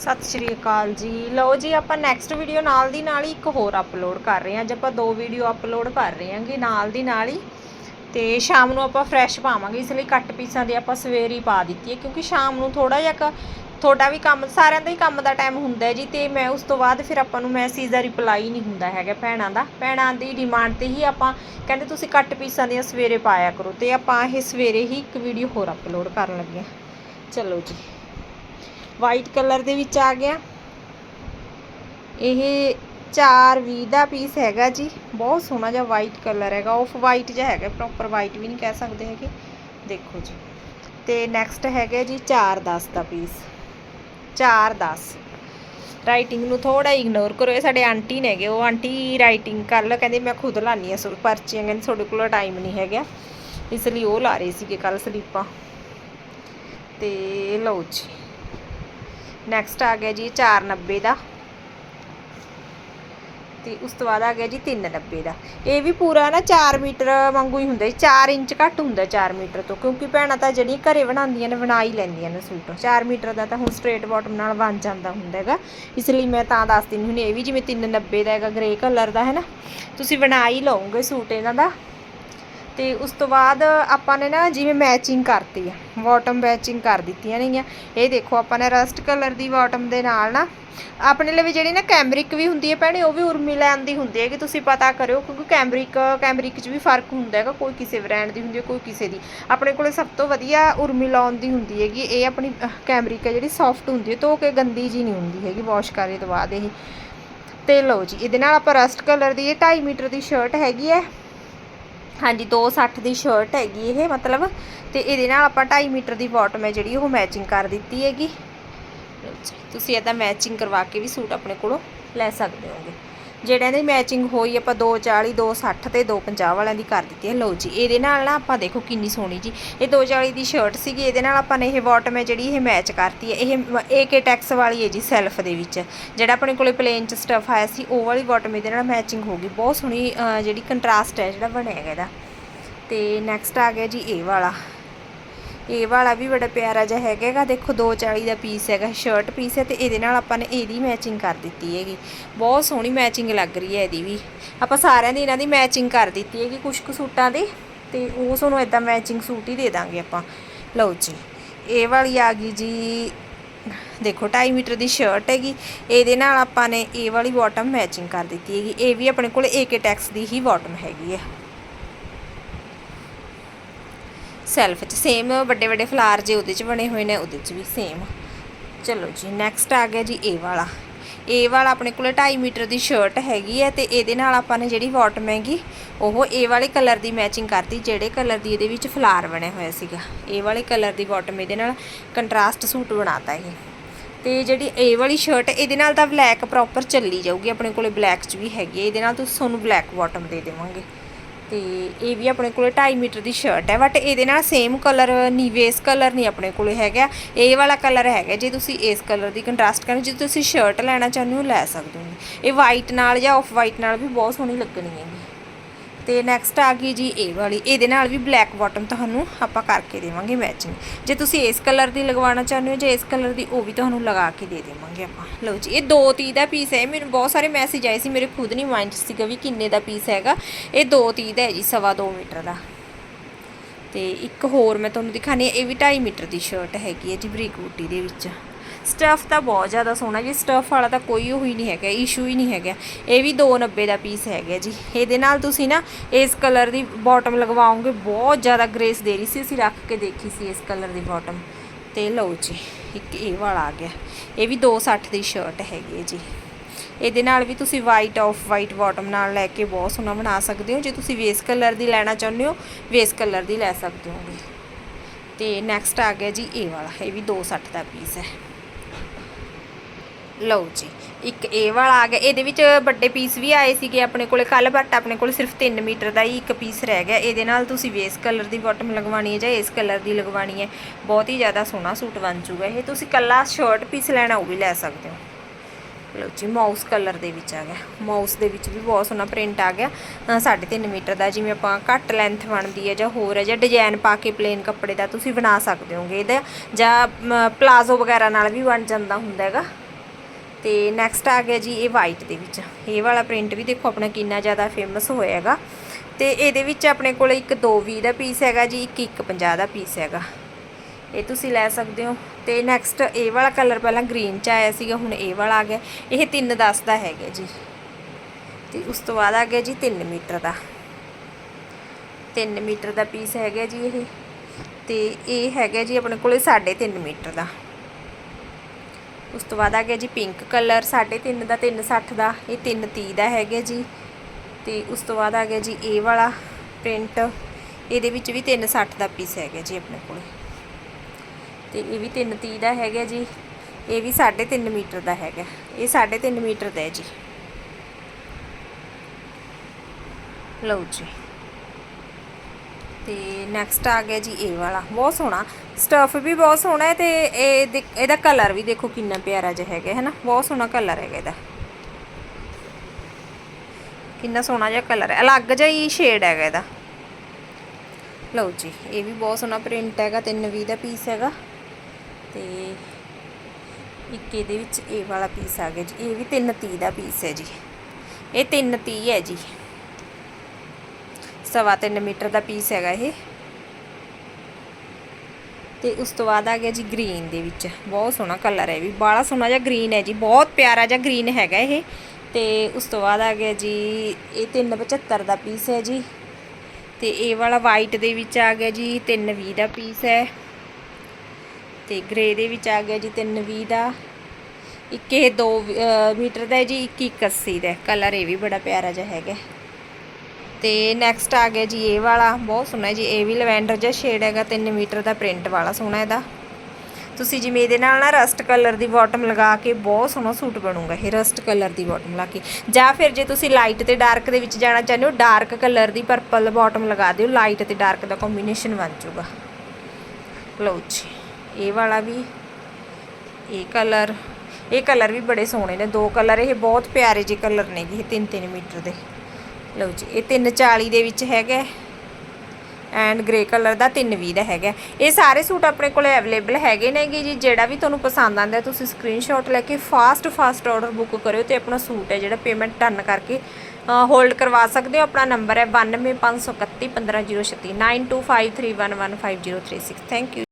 ਸਤਿ ਸ਼੍ਰੀ ਅਕਾਲ ਜੀ। ਲਓ ਜੀ, ਆਪਾਂ ਨੈਕਸਟ ਵੀਡੀਓ ਨਾਲ ਦੀ ਨਾਲ ਹੀ ਇੱਕ ਹੋਰ ਅਪਲੋਡ ਕਰ ਰਹੇ ਹਾਂ। ਅੱਜ ਆਪਾਂ ਦੋ ਵੀਡੀਓ ਅਪਲੋਡ ਕਰ ਰਹੇ ਹਾਂਗੇ ਨਾਲ ਦੀ ਨਾਲ ਹੀ। ਤੇ ਸ਼ਾਮ ਨੂੰ ਆਪਾਂ ਫਰੈਸ਼ ਪਾਵਾਂਗੇ, ਇਸ ਲਈ ਕੱਟ ਪੀਸਾਂ ਦੀ ਆਪਾਂ ਸਵੇਰੇ ਹੀ ਪਾ ਦਿੱਤੀ ਹੈ, ਕਿਉਂਕਿ ਸ਼ਾਮ ਨੂੰ ਥੋੜਾ ਜਿਹਾ ਕੁ ਤੁਹਾਡਾ ਵੀ ਕੰਮ ਸਾਰਿਆਂ ਦਾ ਹੀ ਕੰਮ ਦਾ ਟਾਈਮ ਹੁੰਦਾ ਜੀ, ਤੇ ਮੈਂ ਉਸ ਤੋਂ ਬਾਅਦ ਫਿਰ ਆਪਾਂ ਨੂੰ ਮੈਸੇਜ ਦਾ ਰਿਪਲਾਈ ਨਹੀਂ ਹੁੰਦਾ ਹੈਗਾ ਭੈਣਾਂ ਦਾ। ਭੈਣਾਂ ਦੀ ਡਿਮਾਂਡ ਤੇ ਹੀ ਆਪਾਂ ਕਹਿੰਦੇ ਤੁਸੀਂ ਕੱਟ ਪੀਸਾਂ ਦੀਆਂ ਸਵੇਰੇ ਪਾਇਆ ਕਰੋ, ਤੇ ਆਪਾਂ ਇਹ ਸਵੇਰੇ ਹੀ ਇੱਕ ਵੀਡੀਓ ਹੋਰ ਅਪਲੋਡ ਕਰਨ ਲੱਗੇ ਹਾਂ। ਚਲੋ ਜੀ। ਵਾਈਟ ਕਲਰ ਦੇ ਵਿੱਚ ਆ ਗਿਆ। ਇਹ 420 ਦਾ ਪੀਸ ਹੈਗਾ ਜੀ। ਬਹੁਤ ਸੋਹਣਾ ਜਿਹਾ ਵਾਈਟ ਕਲਰ ਹੈਗਾ। ਆਫ ਵਾਈਟ ਜਿਹਾ ਹੈਗਾ। ਪ੍ਰੋਪਰ ਵਾਈਟ ਵੀ ਨਹੀਂ ਕਹਿ ਸਕਦੇ ਹੈਗੇ। ਦੇਖੋ ਜੀ। ਤੇ ਨੈਕਸਟ ਹੈਗਾ ਜੀ 410 ਦਾ ਪੀਸ। 410 ਰਾਈਟਿੰਗ ਨੂੰ ਥੋੜਾ ਇਗਨੋਰ ਕਰੋ। ਇਹ ਸਾਡੇ ਆਂਟੀ ਨੇਗੇ ਉਹ ਆਂਟੀ ਰਾਈਟਿੰਗ ਕਰ ਕਹਿੰਦੇ ਮੈਂ ਖੁਦ ਲਾਨੀ ਆ ਸੋ ਪਰਚੀਆਂ। ਕਹਿੰਦੇ ਤੁਹਾਡੇ ਕੋਲ ਟਾਈਮ ਨਹੀਂ ਹੈਗਾ। ਇਸ ਲਈ ਉਹ ਲਾ ਰਹੇ ਸੀਗੇ ਕੱਲ ਸਲੀਪਾਂ। ਤੇ ਲਓ ਜੀ। ਨੈਕਸਟ ਆ ਗਿਆ ਜੀ 490 ਦਾ। ਤੇ ਉਸ ਤੋਂ ਬਾਅਦ ਆ ਗਿਆ ਜੀ 390 ਦਾ। ਇਹ ਵੀ ਪੂਰਾ ਨਾ 4 ਮੀਟਰ ਵਾਂਗੂ ਹੀ ਹੁੰਦਾ ਜੀ 4 ਇੰਚ ਘੱਟ ਹੁੰਦਾ 4 ਮੀਟਰ ਤੋਂ, ਕਿਉਂਕਿ ਭੈਣਾਂ ਤਾਂ ਜਿਹੜੀਆਂ ਘਰੇ ਬਣਾਉਂਦੀਆਂ ਨੇ, ਬਣਾ ਹੀ ਲੈਂਦੀਆਂ ਨੇ ਸੂਟ। 4 ਮੀਟਰ ਦਾ ਤਾਂ ਹੁਣ ਸਟ੍ਰੇਟ ਬਾਟਮ ਨਾਲ ਬਣ ਜਾਂਦਾ ਹੁੰਦਾ ਹੈਗਾ। ਇਸ ਲਈ ਮੈਂ ਤਾਂ ਦੱਸ ਦਿੰਦੀ ਹੁਣ ਇਹ ਵੀ ਜਿਵੇਂ 390 ਦਾ ਹੈਗਾ ਗ੍ਰੇ ਕਲਰ ਦਾ, ਹੈ ਨਾ? ਤੁਸੀਂ ਬਣਾ ਹੀ ਲਓਗੇ ਸੂਟ ਇਹਨਾਂ ਦਾ। ਤੇ ਉਸ ਤੋਂ ਬਾਅਦ ਆਪਾਂ ਨੇ ਨਾ ਜਿਵੇਂ ਮੈਚਿੰਗ ਕਰਤੀ ਆ ਬਾਟਮ ਮੈਚਿੰਗ ਕਰ ਦਿੱਤੀਆਂ ਨੇਗੀਆਂ। ਇਹ ਦੇਖੋ, ਆਪਾਂ ਨੇ ਰਸਟ ਕਲਰ ਦੀ ਬਾਟਮ ਦੇ ਨਾਲ ਨਾ ਆਪਣੇ ਲਈ ਵੀ ਜਿਹੜੀ ਨਾ ਕੈਮਰਿਕ ਵੀ ਹੁੰਦੀ ਹੈ ਭੈਣੇ, ਉਹ ਵੀ ਉਰਮੀ ਲੈਣ ਦੀ ਹੁੰਦੀ ਹੈ ਕਿ ਤੁਸੀਂ ਪਤਾ ਕਰਿਓ, ਕਿਉਂਕਿ ਕੈਮਰਿਕ ਕੈਮਰਿਕ 'ਚ ਵੀ ਫ਼ਰਕ ਹੁੰਦਾ ਹੈਗਾ, ਕੋਈ ਕਿਸੇ ਬ੍ਰਾਂਡ ਦੀ ਹੁੰਦੀ ਹੈ, ਕੋਈ ਕਿਸੇ ਦੀ। ਆਪਣੇ ਕੋਲੇ ਸਭ ਤੋਂ ਵਧੀਆ ਉਰਮੀ ਲਾਉਣ ਦੀ ਹੁੰਦੀ ਹੈਗੀ, ਇਹ ਆਪਣੀ ਕੈਮਰਿਕ ਹੈ ਜਿਹੜੀ ਸੌਫਟ ਹੁੰਦੀ ਹੈ ਧੋ ਕੇ ਗੰਦੀ ਜੀ ਨਹੀਂ ਹੁੰਦੀ ਹੈਗੀ ਵਾਸ਼ ਕਰੇ ਤੋਂ ਬਾਅਦ ਇਹ। ਤੇ ਲਓ ਜੀ, ਇਹਦੇ ਨਾਲ ਆਪਾਂ ਰਸਟ ਕਲਰ ਦੀ, ਇਹ 2.5 ਮੀਟਰ ਦੀ ਸ਼ਰਟ ਹੈਗੀ ਹੈ। ਹਾਂਜੀ 260 ਦੀ ਸ਼ਰਟ ਹੈਗੀ ਇਹ, ਮਤਲਬ। ਤੇ ਇਹਦੇ ਨਾਲ ਆਪਾਂ 2.5 ਮੀਟਰ ਦੀ ਬਾਟਮ ਹੈ ਜਿਹੜੀ, ਉਹ ਮੈਚਿੰਗ ਕਰ ਦਿੱਤੀ ਹੈਗੀ। ਤੁਸੀਂ ਇਹਦਾ ਮੈਚਿੰਗ ਕਰਵਾ ਕੇ ਵੀ ਸੂਟ ਆਪਣੇ ਕੋਲੋਂ ਲੈ ਸਕਦੇ ਹੋਗੇ। ਜਿਹੜਿਆਂ ਦੀ ਮੈਚਿੰਗ ਹੋਈ ਆਪਾਂ 240 260 ਤੇ 250 ਵਾਲਿਆਂ ਦੀ ਕਰ ਦਿੱਤੀ ਹੈ। ਲਓ ਜੀ, ਇਹਦੇ ਨਾਲ ਨਾ ਆਪਾਂ ਦੇਖੋ ਕਿੰਨੀ ਸੋਹਣੀ ਜੀ। ਇਹ 240 ਦੀ ਸ਼ਰਟ ਸੀਗੀ, ਇਹਦੇ ਨਾਲ ਆਪਾਂ ਨੇ ਇਹ ਬਾਟਮ ਹੈ ਜਿਹੜੀ ਇਹ ਮੈਚ ਕਰਤੀ ਹੈ। ਇਹ ਏਕੇ ਟੈਕਸ ਵਾਲੀ ਹੈ ਜੀ ਸੈਲਫ ਦੇ ਵਿੱਚ। ਜਿਹੜਾ ਆਪਣੇ ਕੋਲੇ ਪਲੇਨ ਚ ਸਟਫ ਆਇਆ ਸੀ, ਉਹ ਵਾਲੀ ਬਾਟਮ ਇਹਦੇ ਨਾਲ ਮੈਚਿੰਗ ਹੋ ਗਈ। ਬਹੁਤ ਸੋਹਣੀ ਜਿਹੜੀ ਕੰਟਰਾਸਟ ਹੈ ਜਿਹੜਾ ਬਣਿਆ ਹੈਗਾ ਇਹਦਾ। ਤੇ ਨੈਕਸਟ ਆ ਗਿਆ ਜੀ ਇਹ ਵਾਲਾ। ਇਹ ਵਾਲਾ ਵੀ ਬੜਾ ਪਿਆਰਾ ਜਿਹਾ ਹੈਗਾ ਦੇਖੋ 240 ਦਾ ਪੀਸ ਹੈਗਾ ਸ਼ਰਟ ਪੀਸ ਹੈ ਤੇ ਇਹਦੇ ਨਾਲ ਆਪਾਂ ਨੇ ਇਹਦੀ ਮੈਚਿੰਗ ਕਰ ਦਿੱਤੀ ਹੈਗੀ। ਬਹੁਤ ਸੋਹਣੀ ਮੈਚਿੰਗ ਲੱਗ ਰਹੀ ਹੈ ਇਹਦੀ ਵੀ। ਆਪਾਂ ਸਾਰਿਆਂ ਦੀ ਇਹਨਾਂ ਦੀ ਮੈਚਿੰਗ ਕਰ ਦਿੱਤੀ ਹੈਗੀ ਕੁਝ ਕੁ ਸੂਟਾਂ ਦੀ ਤੇ ਉਹ ਤੁਹਾਨੂੰ ਇਦਾਂ ਮੈਚਿੰਗ ਸੂਟ ਹੀ ਦੇ ਦਾਂਗੇ ਆਪਾਂ। ਲਓ ਜੀ, ਇਹ ਵਾਲੀ ਆ ਗਈ ਜੀ। ਦੇਖੋ 2.5 ਮੀਟਰ ਦੀ ਸ਼ਰਟ ਹੈਗੀ। ਇਹਦੇ ਨਾਲ ਆਪਾਂ ਨੇ ਇਹ ਵਾਲੀ ਬਾਟਮ ਮੈਚਿੰਗ ਕਰ ਦਿੱਤੀ ਹੈਗੀ। ਇਹ ਵੀ ਆਪਣੇ ਕੋਲ ਏਕੇ ਟੈਕਸ ਦੀ ਹੀ ਬਾਟਮ ਹੈਗੀ ਹੈ। ਸੈਲਫ 'ਚ ਸੇਮ ਵੱਡੇ ਵੱਡੇ ਫਲਾਰ ਜੇ ਉਹਦੇ 'ਚ ਬਣੇ ਹੋਏ ਨੇ, ਉਹਦੇ 'ਚ ਵੀ ਸੇਮ ਚਲੋ ਜੀ ਨੈਕਸਟ ਆ ਗਿਆ ਜੀ ਇਹ ਵਾਲਾ। ਇਹ ਵਾਲਾ ਆਪਣੇ ਕੋਲ 2.5 ਮੀਟਰ ਦੀ ਸ਼ਰਟ ਹੈਗੀ ਹੈ ਤੇ ਇਹਦੇ ਨਾਲ ਆਪਾਂ ਨੇ ਜਿਹੜੀ ਬਾਟਮ ਹੈਗੀ ਉਹ ਇਹ ਵਾਲੇ ਕਲਰ ਦੀ ਮੈਚਿੰਗ ਕਰਤੀ, ਜਿਹੜੇ ਕਲਰ ਦੀ ਇਹਦੇ ਵਿੱਚ ਫਲਾਰ ਬਣਿਆ ਹੋਇਆ ਸੀਗਾ। ਇਹ ਵਾਲੇ ਕਲਰ ਦੀ ਬਾਟਮ ਇਹਦੇ ਨਾਲ ਕੰਟਰਾਸਟ ਸੂਟ ਬਣਾਤਾ ਇਹ। ਤੇ ਜਿਹੜੀ ਇਹ ਵਾਲੀ ਸ਼ਰਟ ਇਹਦੇ ਨਾਲ ਤਾਂ ਬਲੈਕ ਪ੍ਰੋਪਰ ਚੱਲੀ ਜਾਊਗੀ, ਆਪਣੇ ਕੋਲੇ ਬਲੈਕ 'ਚ ਵੀ ਹੈਗੀ ਹੈ। ਇਹਦੇ ਨਾਲ ਤੁਸੀਂ ਤੁਹਾਨੂੰ ਬਲੈਕ ਬਾਟਮ ਦੇ ਦੇਵਾਂਗੇ। ਤੇ ਇਹ ਵੀ ਆਪਣੇ ਕੋਲੇ 2.5 ਮੀਟਰ ਦੀ ਸ਼ਰਟ ਹੈ ਬਟ ਇਹਦੇ ਨਾਲ ਸੇਮ ਕਲਰ ਨਹੀਂ ਵੇਸ ਕਲਰ ਨਹੀਂ ਆਪਣੇ ਕੋਲੇ ਹੈਗਾ ਇਹ ਵਾਲਾ ਕਲਰ ਹੈਗਾ, ਜੇ ਤੁਸੀਂ ਇਸ ਕਲਰ ਦੀ ਕੰਟਰਾਸਟ ਕਰਨੀ, ਜੇ ਤੁਸੀਂ ਸ਼ਰਟ ਲੈਣਾ ਚਾਹੁੰਦੇ ਹੋ, ਲੈ ਸਕਦੇ ਹੋ। ਇਹ ਵਾਈਟ ਨਾਲ ਜਾਂ ਆਫ ਵਾਈਟ ਨਾਲ ਵੀ ਬਹੁਤ ਸੋਹਣੀ ਲੱਗਣੀ ਹੈਗੀ। ਤੇ ਨੈਕਸਟ ਆ ਗਈ ਜੀ ਇਹ ਵਾਲੀ। ਇਹਦੇ ਨਾਲ ਵੀ ਬਲੈਕ ਬਾਟਮ ਤੁਹਾਨੂੰ ਆਪਾਂ ਕਰਕੇ ਦੇਵਾਂਗੇ ਮੈਚਿੰਗ ਜੇ ਤੁਸੀਂ ਇਸ ਕਲਰ ਦੀ ਲਗਵਾਉਣਾ ਚਾਹੁੰਦੇ ਹੋ, ਜੇ ਇਸ ਕਲਰ ਦੀ ਉਹ ਵੀ ਤੁਹਾਨੂੰ ਲਗਾ ਕੇ ਦੇ ਦੇਵਾਂਗੇ ਆਪਾਂ। ਲਓ ਜੀ, ਇਹ 230 ਦਾ ਪੀਸ ਹੈ। ਮੈਨੂੰ ਬਹੁਤ ਸਾਰੇ ਮੈਸੇਜ ਆਏ ਸੀ, ਮੇਰੇ ਖੁਦ ਨਹੀਂ ਮਾਈਂਡ ਸੀਗਾ ਵੀ ਕਿੰਨੇ ਦਾ ਪੀਸ ਹੈਗਾ। ਇਹ 230 ਦਾ ਹੈ ਜੀ, ਸਵਾ 2 ਮੀਟਰ ਦਾ। ਤੇ ਇੱਕ ਹੋਰ ਮੈਂ ਤੁਹਾਨੂੰ ਦਿਖਾਣੀ ਹੈ ਇਹ ਵੀ 2.5 ਮੀਟਰ ਦੀ ਸ਼ਰਟ ਹੈਗੀ ਹੈ ਜੀ ਬਰੀਕ ਬੂਟੀ ਦੇ ਵਿੱਚ। ਸਟਫ ਤਾਂ ਬਹੁਤ ਜ਼ਿਆਦਾ ਸੋਹਣਾ ਜੀ ਸਟਫ ਵਾਲਾ ਤਾਂ ਕੋਈ ਉਹ ਹੀ ਨਹੀਂ ਹੈਗਾ ਇਸ਼ੂ ਹੀ ਨਹੀਂ ਹੈਗਾ। ਇਹ ਵੀ 290 ਦਾ ਪੀਸ ਹੈਗਾ ਜੀ। ਇਹਦੇ ਨਾਲ ਤੁਸੀਂ ਨਾ ਇਸ ਕਲਰ ਦੀ ਬਾਟਮ ਲਗਵਾਓਗੇ, ਬਹੁਤ ਜ਼ਿਆਦਾ ਗ੍ਰੇਸ ਦੇ ਰਹੀ ਸੀ, ਅਸੀਂ ਰੱਖ ਕੇ ਦੇਖੀ ਸੀ ਇਸ ਕਲਰ ਦੀ ਬਾਟਮ ਤੇ ਲਓ ਜੀ, ਇੱਕ ਇਹ ਵਾਲਾ ਆ ਗਿਆ। ਇਹ ਵੀ 260 ਦੀ ਸ਼ਰਟ ਹੈਗੀ ਹੈ ਜੀ। ਇਹਦੇ ਨਾਲ ਵੀ ਤੁਸੀਂ ਵਾਈਟ ਆਫ ਵਾਈਟ ਬਾਟਮ ਨਾਲ ਲੈ ਕੇ ਬਹੁਤ ਸੋਹਣਾ ਬਣਾ ਸਕਦੇ ਹੋ। ਜੇ ਤੁਸੀਂ ਵੇਸ ਕਲਰ ਦੀ ਲੈਣਾ ਚਾਹੁੰਦੇ ਹੋ ਵੇਸ ਕਲਰ ਦੀ ਲੈ ਸਕਦੇ ਹੋਗੇ। ਤੇ ਨੈਕਸਟ ਆ ਗਿਆ ਜੀ ਇਹ ਵਾਲਾ। ਇਹ ਵੀ 260 ਦਾ ਪੀਸ ਹੈ। ਲਓ ਜੀ ਇੱਕ ਇਹ ਵਾਲਾ ਆ ਗਿਆ। ਇਹਦੇ ਵਿੱਚ ਵੱਡੇ ਪੀਸ ਵੀ ਆਏ ਸੀਗੇ ਆਪਣੇ ਕੋਲੇ ਕੱਲ ਬਟ ਆਪਣੇ ਕੋਲ ਸਿਰਫ 3 ਮੀਟਰ ਦਾ ਹੀ ਇੱਕ ਪੀਸ ਰਹਿ ਗਿਆ। ਇਹਦੇ ਨਾਲ ਤੁਸੀਂ ਵੇਸ ਕਲਰ ਦੀ ਬਾਟਮ ਲਗਵਾਣੀ ਹੈ ਜਾਂ ਇਸ ਕਲਰ ਦੀ ਲਗਵਾਣੀ ਹੈ ਬਹੁਤ ਹੀ ਜ਼ਿਆਦਾ ਸੋਹਣਾ ਸੂਟ ਬਣ ਜੂਗਾ ਇਹ। ਤੁਸੀਂ ਕੱਲਾ ਸ਼ਰਟ ਪੀਸ ਲੈਣਾ ਉਹ ਵੀ ਲੈ ਸਕਦੇ ਹੋ। ਲਓ ਜੀ ਮਾਊਸ ਕਲਰ ਦੇ ਵਿੱਚ ਆ ਗਿਆ। ਮਾਊਸ ਦੇ ਵਿੱਚ ਵੀ ਬਹੁਤ ਸੋਹਣਾ ਪ੍ਰਿੰਟ ਆ ਗਿਆ। ਅ, ਸਾਢੇ ਤਿੰਨ ਮੀਟਰ ਦਾ ਜਿਵੇਂ ਆਪਾਂ ਘੱਟ ਲੈਂਥ ਬਣਦੀ ਹੈ ਜਾਂ ਹੋਰ ਹੈ ਜਾਂ ਡਿਜ਼ਾਈਨ ਪਾ ਕੇ ਪਲੇਨ ਕੱਪੜੇ ਦਾ ਤੁਸੀਂ ਬਣਾ ਸਕਦੇ ਹੋਗੇ। ਇਹਦਾ ਜਾਂ ਪਲਾਜ਼ੋ ਵਗੈਰਾ ਨਾਲ ਵੀ ਬਣ ਜਾਂਦਾ ਹੁੰਦਾ ਹੈਗਾ। ਤੇ ਨੈਕਸਟ ਆ ਗਿਆ ਜੀ ਇਹ ਵਾਈਟ ਦੇ ਵਿੱਚ। ਇਹ ਵਾਲਾ ਪ੍ਰਿੰਟ ਵੀ ਦੇਖੋ ਆਪਣਾ ਕਿੰਨਾ ਜ਼ਿਆਦਾ ਫੇਮਸ ਹੋਇਆ ਹੈਗਾ ਤੇ ਇਹਦੇ ਵਿੱਚ ਆਪਣੇ ਕੋਲ ਇੱਕ 220 ਦਾ ਪੀਸ ਹੈਗਾ ਜੀ, ਇੱਕ 150 ਦਾ ਪੀਸ ਹੈਗਾ। ਇਹ ਤੁਸੀਂ ਲੈ ਸਕਦੇ ਹੋ। ਤੇ ਨੈਕਸਟ ਇਹ ਵਾਲਾ ਕਲਰ ਪਹਿਲਾਂ ਗ੍ਰੀਨ ਚ ਆਇਆ ਸੀਗਾ, ਹੁਣ ਇਹ ਵਾਲਾ ਆ ਗਿਆ। ਇਹ 310 ਦਾ ਹੈਗਾ ਜੀ। ਤੇ ਉਸ ਤੋਂ ਬਾਅਦ ਆ ਗਿਆ ਜੀ 3 ਮੀਟਰ ਦਾ। 3 ਮੀਟਰ ਦਾ ਪੀਸ ਹੈਗਾ ਜੀ ਇਹ। ਤੇ ਇਹ ਹੈਗਾ ਜੀ ਆਪਣੇ ਕੋਲੇ 3.5 ਮੀਟਰ ਦਾ। ਉਸ ਤੋਂ ਬਾਅਦ ਆ ਗਿਆ ਜੀ ਪਿੰਕ ਕਲਰ 3.5 ਦਾ 360 ਦਾ, ਇਹ 330 ਦਾ ਹੈਗਾ ਜੀ। ਤੇ ਉਸ ਤੋਂ ਬਾਅਦ ਆ ਗਿਆ ਜੀ ਇਹ ਵਾਲਾ ਪ੍ਰਿੰਟ ਇਹਦੇ ਵਿੱਚ ਵੀ 360 ਦਾ ਪੀਸ ਹੈਗਾ ਜੀ ਆਪਣੇ ਕੋਲ। ਤੇ ਇਹ ਵੀ 330 ਦਾ ਹੈਗਾ ਜੀ, ਇਹ ਵੀ 3.5 ਮੀਟਰ ਦਾ ਹੈਗਾ, ਇਹ 3.5 ਮੀਟਰ ਦਾ ਹੈ ਜੀ। ਲਓ ਜੀ। ਤੇ ਨੈਕਸਟ ਆ ਗਿਆ ਜੀ ਇਹ ਵਾਲਾ, ਬਹੁਤ ਸੋਹਣਾ। ਸਟਫ ਵੀ ਬਹੁਤ ਸੋਹਣਾ ਹੈ ਤੇ ਇਹ ਇਹਦਾ ਕਲਰ ਵੀ ਦੇਖੋ ਕਿੰਨਾ ਪਿਆਰਾ ਜਿਹਾ ਹੈਗਾ ਹੈ ਨਾ ਬਹੁਤ ਸੋਹਣਾ ਕਲਰ ਹੈਗਾ ਇਹਦਾ। ਕਿੰਨਾ ਸੋਹਣਾ ਜਿਹਾ ਕਲਰ ਹੈ। ਅਲੱਗ ਜਿਹਾ ਹੀ ਸ਼ੇਡ ਹੈਗਾ ਇਹਦਾ। ਲਓ ਜੀ, ਇਹ ਵੀ ਬਹੁਤ ਸੋਹਣਾ ਪ੍ਰਿੰਟ ਹੈਗਾ 320 ਦਾ ਪੀਸ ਹੈਗਾ। ਤੇ ਇੱਕ ਇਹਦੇ ਵਿੱਚ ਇਹ ਵਾਲਾ ਪੀਸ ਆ ਗਿਆ ਜੀ। ਇਹ ਵੀ 330 ਦਾ ਪੀਸ ਹੈ ਜੀ। ਇਹ 330 ਹੈ ਜੀ। ਸਵਾ ਤਿੰਨ ਮੀਟਰ ਦਾ ਪੀਸ ਹੈਗਾ ਇਹ। ਤੇ ਉਸ ਤੋਂ ਬਾਅਦ ਆ ਗਿਆ ਜੀ ਗ੍ਰੀਨ ਦੇ ਵਿੱਚ। ਬਹੁਤ ਸੋਹਣਾ ਕਲਰ ਹੈ ਵੀ। ਬਾਲਾ ਸੋਹਣਾ ਜਿਹਾ ਗ੍ਰੀਨ ਹੈ ਜੀ। ਬਹੁਤ ਪਿਆਰਾ ਜਿਹਾ ਗ੍ਰੀਨ ਹੈਗਾ ਇਹ। ਤੇ ਉਸ ਤੋਂ ਬਾਅਦ ਆ ਗਿਆ ਜੀ, ਇਹ 375 ਦਾ ਪੀਸ ਹੈ ਜੀ। ਤੇ ਇਹ ਵਾਲਾ ਵਾਈਟ ਦੇ ਵਿੱਚ ਆ ਗਿਆ ਜੀ 320 ਦਾ ਪੀਸ ਹੈ। ਤੇ ਗ੍ਰੇ ਦੇ ਵਿੱਚ ਆ ਗਿਆ ਜੀ 320 ਦਾ। ਇੱਕ ਇਹ 2 ਮੀਟਰ ਦਾ ਹੈ ਜੀ, ਇੱਕ 180 ਦਾ ਕਲਰ ਇਹ ਵੀ ਬੜਾ ਪਿਆਰਾ ਜਿਹਾ ਹੈਗਾ। ਤੇ ਨੈਕਸਟ ਆ ਗਿਆ ਜੀ ਇਹ ਵਾਲਾ, ਬਹੁਤ ਸੋਹਣਾ ਜੀ, ਇਹ ਵੀ ਲਵੈਂਡਰ ਜਿਹਾ ਸ਼ੇਡ ਹੈਗਾ 3 ਮੀਟਰ ਦਾ ਪ੍ਰਿੰਟ ਵਾਲਾ ਸੋਹਣਾ ਇਹਦਾ। ਤੁਸੀਂ ਜਿਵੇਂ ਇਹਦੇ ਨਾਲ ਨਾ ਰਸਟ ਕਲਰ ਦੀ ਬਾਟਮ ਲਗਾ ਕੇ ਬਹੁਤ ਸੋਹਣਾ ਸੂਟ ਬਣੂਗਾ ਇਹ ਰਸਟ ਕਲਰ ਦੀ ਬਾਟਮ ਲਾ ਕੇ। ਜਾਂ ਫਿਰ ਜੇ ਤੁਸੀਂ ਲਾਈਟ ਤੇ ਡਾਰਕ ਦੇ ਵਿੱਚ ਜਾਣਾ ਚਾਹੁੰਦੇ ਹੋ ਡਾਰਕ ਕਲਰ ਦੀ ਪਰਪਲ ਬਾਟਮ ਲਗਾ ਦਿਓ ਲਾਈਟ ਤੇ ਡਾਰਕ ਦਾ ਕੰਬੀਨੇਸ਼ਨ ਬਣ ਜਾਊਗਾ। ਲਓ ਜੀ, ਇਹ ਵਾਲਾ ਵੀ, ਇਹ ਕਲਰ ਇਹ ਕਲਰ ਵੀ ਬੜੇ ਸੋਹਣੇ ਨੇ, ਦੋ ਕਲਰ ਇਹ ਬਹੁਤ ਪਿਆਰੇ ਜਿਹੇ ਕਲਰ ਨੇ ਜੀ, ਇਹ 3-3 ਮੀਟਰ ਦੇ। ਲਓ ਜੀ, ਇਹ 340 ਦੇ ਵਿੱਚ ਹੈਗਾ ਐਂਡ ਗ੍ਰੇ ਕਲਰ ਦਾ 320 ਦਾ ਹੈਗਾ ਇਹ ਸਾਰੇ ਸੂਟ ਆਪਣੇ ਕੋਲ ਅਵੇਲੇਬਲ ਹੈਗੇ ਨੇਗੇ ਜੀ, ਜਿਹੜਾ ਵੀ ਤੁਹਾਨੂੰ ਪਸੰਦ ਆਂਦਾ ਤੁਸੀਂ ਸਕਰੀਨਸ਼ਾਟ ਲੈ ਕੇ ਫਾਸਟ ਫਾਸਟ ਆਰਡਰ ਬੁੱਕ ਕਰਿਓ ਤੇ ਆਪਣਾ ਸੂਟ ਹੈ ਜਿਹੜਾ ਪੇਮੈਂਟ ਡਨ ਕਰਕੇ ਹੋਲਡ ਕਰਵਾ ਸਕਦੇ ਹੋ। ਆਪਣਾ ਨੰਬਰ ਹੈ 9253315036 9253115036 ਥੈਂਕ ਯੂ